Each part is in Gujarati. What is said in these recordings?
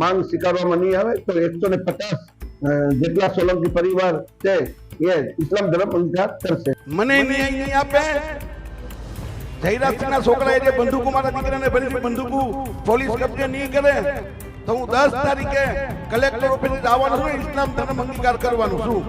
માંગ સ્વીકારવામાં નહીં આવે તો એકસો ને પચાસ જેટલા સોલંકી પરિવાર છે એ ઇસ્લામ ધર્મ અંગીકાર કરશે. મને ન્યાય આપે. જયરાજસિંહના છોકરાએ જે બંદૂકો મારા દીકરાને ભરી બંદૂકો પોલીસ કબજે નહીં કરે, તો હું દસ તારીખે કલેક્ટર ઓફિસે આવવાનું છું, ઇસ્લામ ધર્મ અંગીકાર કરવાનું છું.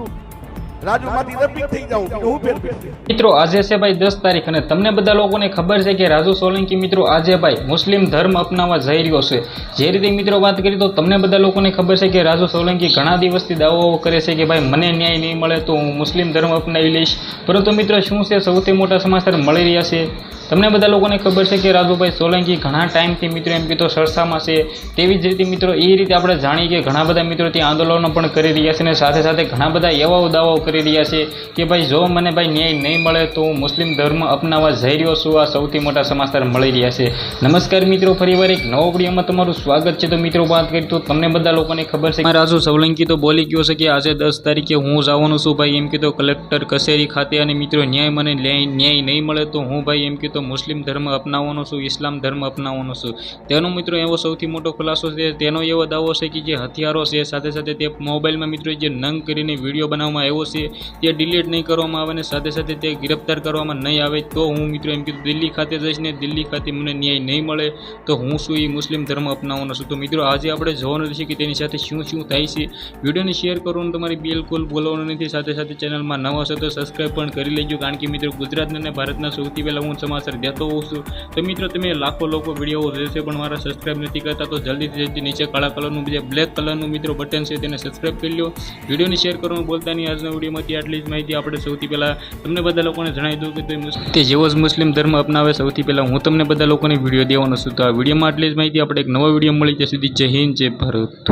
મિત્રો, આજે છે ભાઈ દસ તારીખ અને તમને બધા લોકોને ખબર છે કે રાજુ સોલંકી, મિત્રો, આજે ભાઈ મુસ્લિમ ધર્મ અપનાવવા જઈ રહ્યો છે. જે રીતે, મિત્રો, વાત કરી તો તમને બધા લોકોને ખબર છે કે રાજુ સોલંકી ઘણા દિવસથી દાવાઓ કરે છે કે ભાઈ મને ન્યાય નહીં મળે તો હું મુસ્લિમ ધર્મ અપનાવી લઈશ. પરંતુ, મિત્રો, શું છે? સૌથી મોટા સમાચાર મળી રહ્યા છે. તમને બધા લોકોને ખબર છે કે રાજુભાઈ સોલંકી ઘણા ટાઈમથી, મિત્રો, એમ કીધો સરસામાં છે. તેવી જ રીતે, મિત્રો, એ રીતે આપણે જાણીએ કે ઘણા બધા મિત્રો ત્યાં આંદોલનો પણ કરી રહ્યા છે અને સાથે સાથે ઘણા બધા એવા દાવાઓ કરી રહ્યા છે કે ભાઈ જો મને ભાઈ ન્યાય નહીં મળે તો હું મુસ્લિમ ધર્મ અપનાવવા જઈ રહ્યો છું. આ સૌથી મોટા સમાચાર મળી રહ્યા છે. નમસ્કાર મિત્રો ફરીવાર એક નવો વિડીયોમાં તમારું સ્વાગત છે. તો મિત્રો, વાત કરી તો તમને બધા લોકોને ખબર છે રાજુ સોલંકી તો બોલી ગયો છે કે આજે દસ તારીખે હું જવાનું છું ભાઈ. એમ કીધું, કલેક્ટર કચેરી ખાતે અને મિત્રો, ન્યાય મને ન્યાય નહીં મળે તો હું ભાઈ, એમ કીધું, મુસ્લિમ ધર્મ અપનાવવાનો છું, ઇસ્લામ ધર્મ અપનાવવાનો છું. તેનો મિત્રો એવો સૌથી મોટો ખુલાસો છે, તેનો એવો દાવો છે કે જે હથિયારો છે, સાથે સાથે તે મોબાઈલમાં મિત્રો જે નંગ કરીને વીડિયો બનાવવામાં આવ્યો છે. તે ડિલીટ નહીં કરવામાં આવે અને સાથે સાથે તે ગિરફ્તાર કરવામાં નહીં આવે, તો હું મિત્રો એમ કીધું, દિલ્હી ખાતે જઈશ ને દિલ્હી ખાતે મને ન્યાય નહીં મળે, તો હું શું એ મુસ્લિમ ધર્મ અપનાવવાનો છું? તો મિત્રો, આજે આપણે જોવાનું છે કે તેની સાથે શું શું થાય છે. વિડીયોને શેર કરવાનું તમારી બિલકુલ બોલવાનું નથી. સાથે સાથે ચેનલમાં નવા છો તો સબસ્ક્રાઈબ પણ કરી લેજો, કારણ કે મિત્રો ગુજરાતના અને ભારતના સૌથી પહેલાં હું સમાચાર દેતો હોઉં છું. તો મિત્રો, તમે લાખો લોકો વીડિયો જોશે, પણ મારા સબસ્ક્રાઈબ નથી કરતા, તો જલ્દીથી જલ્દી નીચે કાળા કલરનું જે બ્લેક કલરનું મિત્રો બટન છે તેને સબસ્ક્રાઈબ કરી લો વિડીયોને શેર કરવાનું બોલતા નહીં. આજના વિડીયોમાંથી આટલી જ માહિતી આપણે સૌથી પહેલાં તમને બધા લોકોને જણાવી દઉં કે તે તે જેવો જ મુસ્લિમ ધર્મ અપનાવે સૌથી પહેલાં હું તમને બધા લોકોને વીડિયો દેવાનો છું. તો આ વિડીયોમાં આટલી જ માહિતી, આપણે એક નવો વીડિયો મળી ત્યાં સુધી જય હિન્દ, જય ભારત.